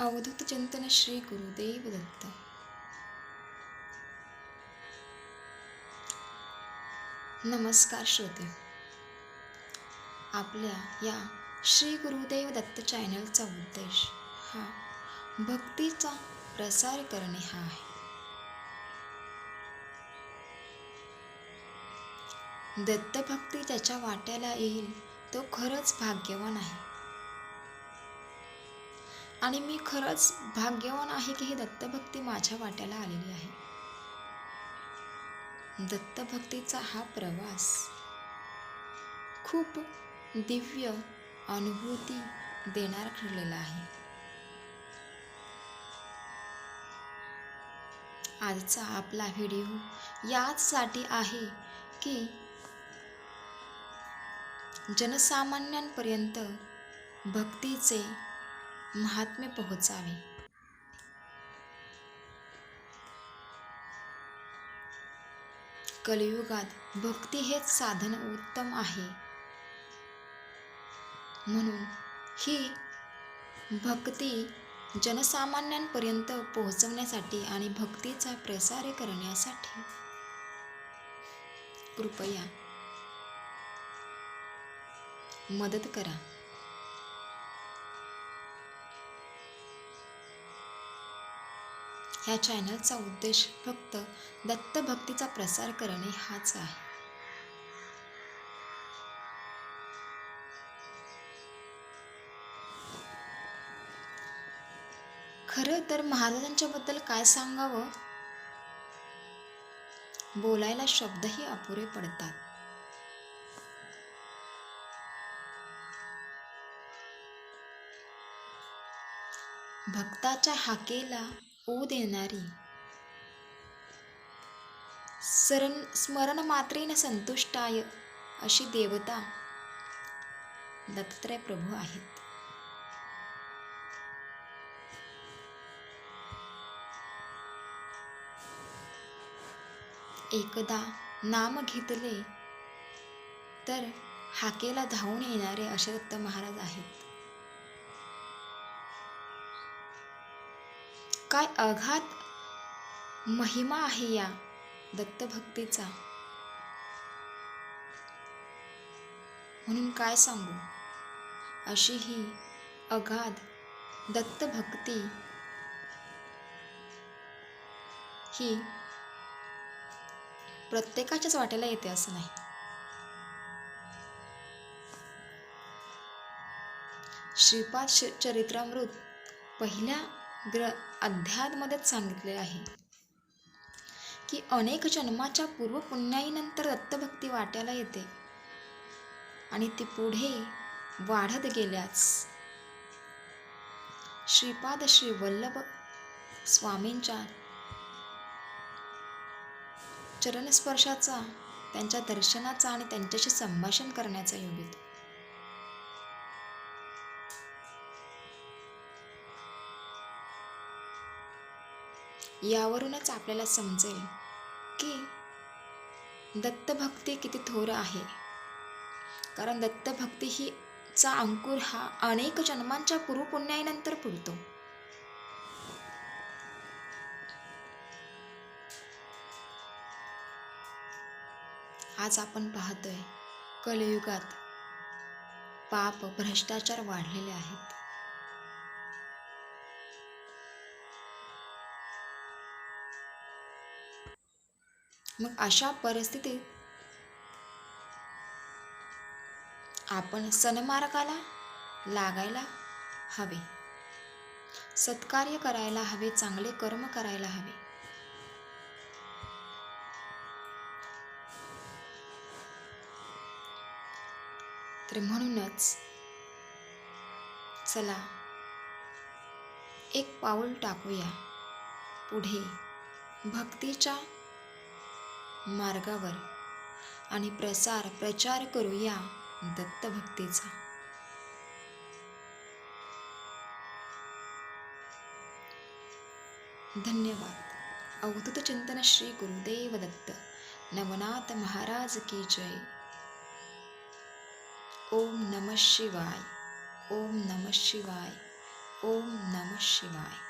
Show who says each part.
Speaker 1: अवधूत चिंतन श्री गुरुदेव दत्त नमस्कार श्रोते. आपल्या या श्री गुरुदेव दत्त चॅनलचा उद्देश हा भक्तीचा प्रसार करणे हा आहे. दत्तभक्ती ज्याच्या वाट्याला येईल तो खरंच भाग्यवान आहे. आणि मी खरंच भाग्यवान आहे की ही दत्तभक्ती माझ्या वाट्याला आलेली आहे. दत्तभक्तीचा हा प्रवास खूप दिव्य अनुभूती देणार ठरलेला आहे. आजचा आपला व्हिडिओ याचसाठी आहे की जनसामान्यांपर्यंत भक्तीचे महात्म्य पोहोचावे. कलियुगात भक्ती हेच साधन उत्तम आहे. म्हणून ही भक्ती जनसामान्यांपर्यंत पोहोचवण्यासाठी आणि भक्तीचा प्रसार करण्यासाठी. कृपया मदत करा. ह्या चॅनलचा उद्देश फक्त दत्तभक्तीचा प्रसार करणे हाच आहे. खरं तर महाराजांच्याबद्दल काय सांगावं? बोलायला शब्दही अपुरे पडतात. भक्ताच्या हाकेला ओ देणारी. सरण स्मरण मात्रेन संतुष्टाय अशी देवता दत्तात्रय प्रभू आहेत. एकदा नाम घेतले तर हाकेला धावून येणारे असे दत्त महाराज आहेत. काय अघात महिमा आहे या दत्तभक्तीचा. म्हणून काय सांगू? अशी ही अगाध दत्तभक्ती ही प्रत्येकाच्याच वाटेला येते असं नाही. श्रीपाद चरित्रामृत पहिल्या ग्र अध्यायामध्येच सांगितले आहे की अनेक जन्माच्या पूर्व पुण्याईनंतर दत्तभक्ती वाट्याला येते आणि ती पुढे वाढत गेल्यास श्रीपाद श्री वल्लभ स्वामींच्या चरणस्पर्शाचा त्यांच्या दर्शनाचा आणि त्यांच्याशी संभाषण करण्याचा योग येतो. यावरूनच आपल्याला समजेल की दत्तभक्ती किती थोर आहे. कारण दत्तभक्ती ही चा अंकुर हा अनेक जन्मांच्या पूर्वपुण्याईनंतर फुलतो. आज आपण पाहतोय कलयुगात पाप भ्रष्टाचार वाढलेले आहेत. मग अशा परिस्थितीत आपण सन्मार्गाला लागायला हवे. सत्कार्य करायला हवे चांगले कर्म करायला हवे. तर म्हणूनच चला एक पाऊल टाकूया पुढे भक्तीच्या मार्गावर. आणि प्रसार प्रचार करूया दत्तभक्तीचा. धन्यवाद. अवधूत चिंतन श्री गुरुदेव दत्त. नवनाथ महाराज की जय. ओम नम शिवाय. ओम नम शिवाय. ओम नम शिवाय.